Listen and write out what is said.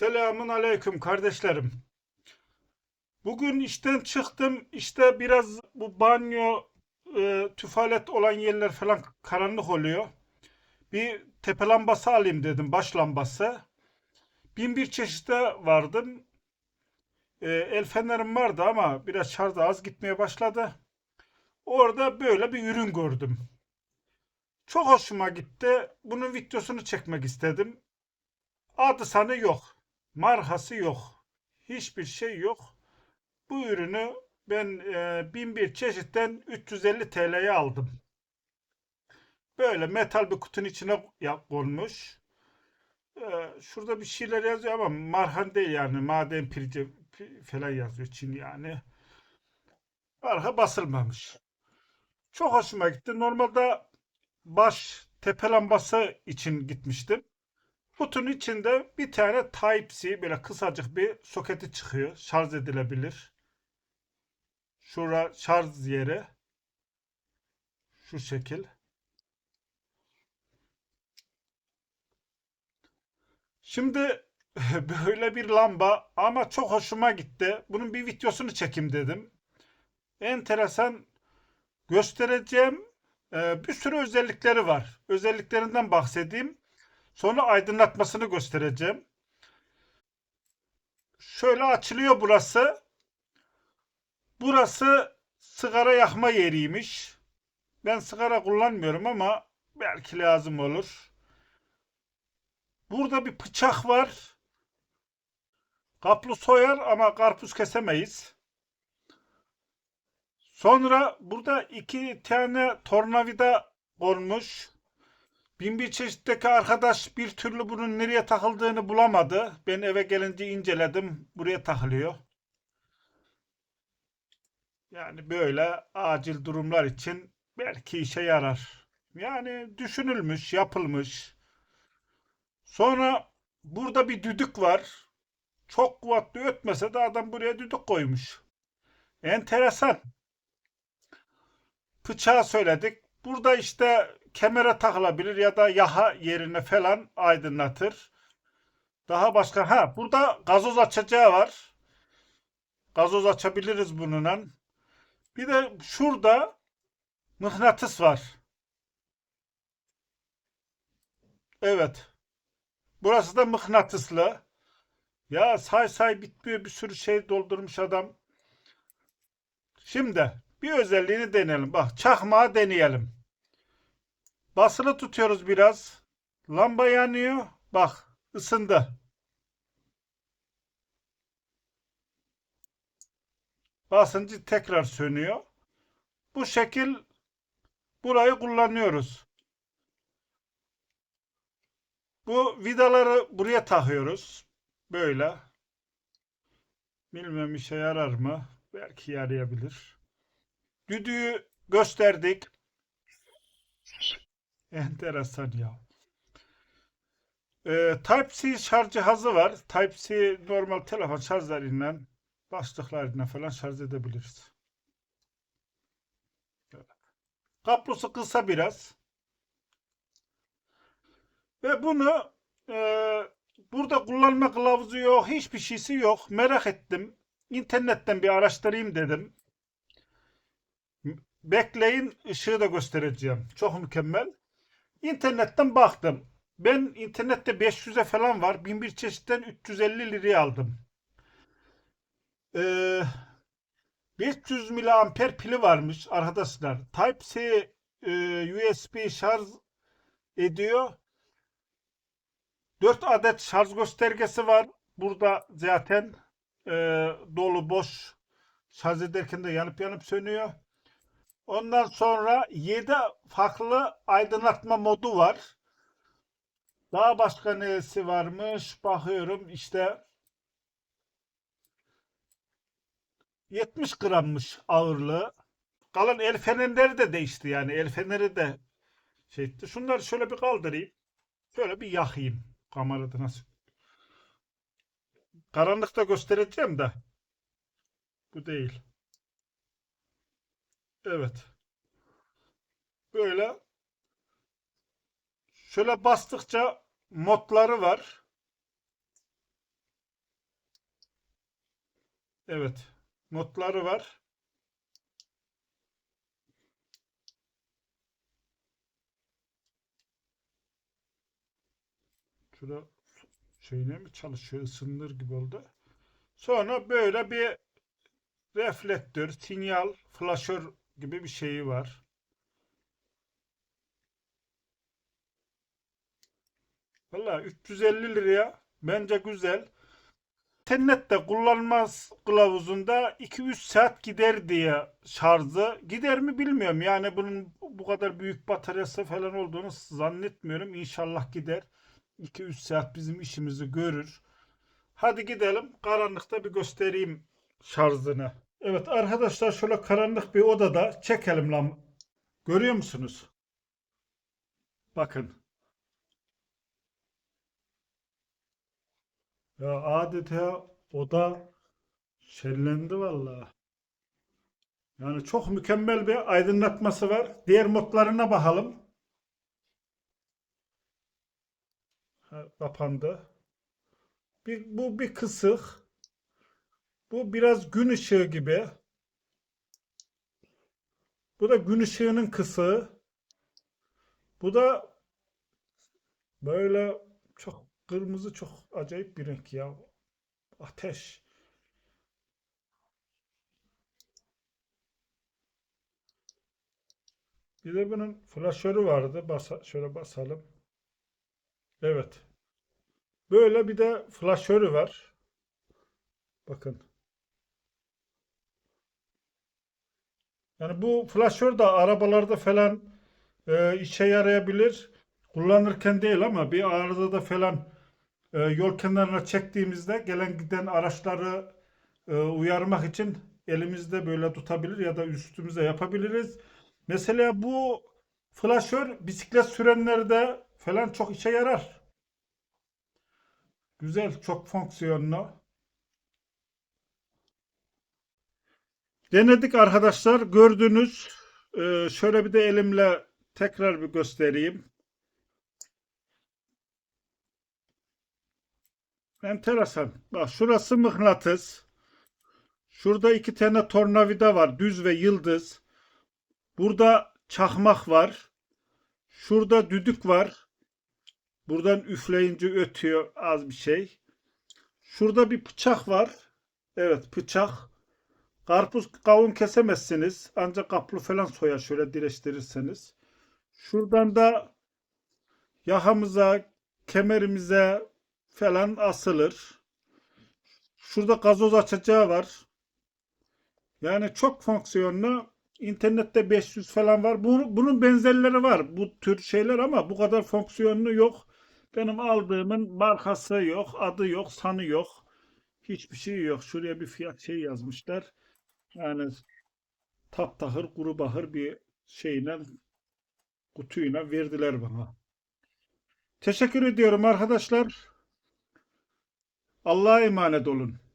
Selamun aleyküm kardeşlerim. Bugün işten çıktım. İşte biraz bu banyo, e, tuvalet olan yerler falan karanlık oluyor. Bir tepe lambası alayım dedim, baş lambası. Bin bir çeşide vardım. E, el fenerim vardı ama biraz şarj az gitmeye başladı. Orada böyle bir ürün gördüm. Çok hoşuma gitti. Bunun videosunu çekmek istedim. Adı sanı yok. Markası yok. Hiçbir şey yok. Bu ürünü ben e, 1001 çeşitten 350 TL'ye aldım. Böyle metal bir kutunun içine konmuş. E, şurada bir şeyler yazıyor ama marhan değil yani. Maden pirici pi- falan yazıyor Çin yani. Arka basılmamış. Çok hoşuma gitti. Normalde baş tepe lambası için gitmiştim. Kutunun içinde bir tane Type-C böyle kısacık bir soketi çıkıyor. Şarj edilebilir. Şura şarj yeri. Şu şekil. Şimdi böyle bir lamba ama çok hoşuma gitti. Bunun bir videosunu çekeyim dedim. Enteresan göstereceğim e, bir sürü özellikleri var. Özelliklerinden bahsedeyim. Sonra aydınlatmasını göstereceğim. Şöyle açılıyor burası. Burası sigara yakma yeriymiş. Ben sigara kullanmıyorum ama belki lazım olur. Burada bir bıçak var. Kaplı soyar ama karpuz kesemeyiz. Sonra burada iki tane tornavida konmuş. Bin bir çeşitteki arkadaş bir türlü bunun nereye takıldığını bulamadı. Ben eve gelince inceledim. Buraya takılıyor. Yani böyle acil durumlar için belki işe yarar. Yani düşünülmüş, yapılmış. Sonra burada bir düdük var. Çok kuvvetli ötmese de adam buraya düdük koymuş. Enteresan. Bıçağı söyledik. Burada işte kemere takılabilir ya da yaha yerine falan aydınlatır. Daha başka ha burada gazoz açacağı var. Gazoz açabiliriz bununla. Bir de şurada mıknatıs var. Evet. Burası da mıknatıslı. Ya say say bitmiyor bir sürü şey doldurmuş adam. Şimdi bir özelliğini deneyelim. Bak çakmağı deneyelim. Basılı tutuyoruz biraz. Lamba yanıyor. Bak ısındı. Basıncı tekrar sönüyor. Bu şekil burayı kullanıyoruz. Bu vidaları buraya takıyoruz. Böyle. Bilmem işe yarar mı? Belki yarayabilir. Düdüğü gösterdik. Enteresan ya. Ee, Type-C şarj cihazı var. Type-C normal telefon şarjlarıyla başlıklarıyla falan şarj edebiliriz. Kablosu kısa biraz. Ve bunu e, burada kullanma kılavuzu yok. Hiçbir şeysi yok. Merak ettim. İnternetten bir araştırayım dedim. Bekleyin ışığı da göstereceğim. Çok mükemmel. İnternetten baktım. Ben internette 500'e falan var. 1001 çeşitten 350 liraya aldım. Ee, 500 miliamper pili varmış arkadaşlar. Type-C e, USB şarj ediyor. 4 adet şarj göstergesi var. Burada zaten e, dolu boş şarj ederken de yanıp yanıp sönüyor. Ondan sonra 7 farklı aydınlatma modu var. Daha başka nesi varmış? Bakıyorum işte 70 grammış ağırlığı. Kalan el fenerleri de değişti yani. El feneri de şey etti. Şunları şöyle bir kaldırayım. Şöyle bir yakayım. Kamerada nasıl? Karanlıkta göstereceğim de. Bu değil. Evet. Böyle şöyle bastıkça modları var. Evet. Notları var. Şurada şeyine mi çalışıyor? Isınır gibi oldu. Sonra böyle bir reflektör, sinyal, flaşör gibi bir şeyi var. Valla 350 liraya bence güzel. İnternette kullanmaz kılavuzunda 2-3 saat gider diye şarjı. Gider mi bilmiyorum. Yani bunun bu kadar büyük bataryası falan olduğunu zannetmiyorum. İnşallah gider. 2-3 saat bizim işimizi görür. Hadi gidelim. Karanlıkta bir göstereyim şarjını. Evet arkadaşlar şöyle karanlık bir odada çekelim lan. Görüyor musunuz? Bakın. Ya adeta oda şenlendi vallahi. Yani çok mükemmel bir aydınlatması var. Diğer modlarına bakalım. Ha, kapandı. Bir, bu bir kısık. Bu biraz gün ışığı gibi. Bu da gün ışığının kısığı. Bu da böyle çok kırmızı çok acayip bir renk ya. Ateş. Bir de bunun flaşörü vardı. Basa, şöyle basalım. Evet. Böyle bir de flaşörü var. Bakın. Yani bu flaşör de arabalarda falan e, işe yarayabilir. Kullanırken değil ama bir arızada falan e, yol kenarına çektiğimizde gelen giden araçları e, uyarmak için elimizde böyle tutabilir ya da üstümüze yapabiliriz. Mesela bu flaşör bisiklet sürenlerde falan çok işe yarar. Güzel, çok fonksiyonlu. Denedik arkadaşlar. Gördünüz. Ee, şöyle bir de elimle tekrar bir göstereyim. Enteresan. Bak şurası mıknatıs. Şurada iki tane tornavida var. Düz ve yıldız. Burada çakmak var. Şurada düdük var. Buradan üfleyince ötüyor az bir şey. Şurada bir bıçak var. Evet bıçak. Karpuz kavun kesemezsiniz. Ancak kaplı falan soyar şöyle direştirirseniz. Şuradan da yakamıza, kemerimize falan asılır. Şurada gazoz açacağı var. Yani çok fonksiyonlu. İnternette 500 falan var. Bu- bunun benzerleri var. Bu tür şeyler ama bu kadar fonksiyonlu yok. Benim aldığımın markası yok, adı yok, sanı yok. Hiçbir şey yok. Şuraya bir fiyat şey yazmışlar. Yani taptahır, kuru bahır bir şeyle kutuyla verdiler bana. Teşekkür ediyorum arkadaşlar. Allah'a emanet olun.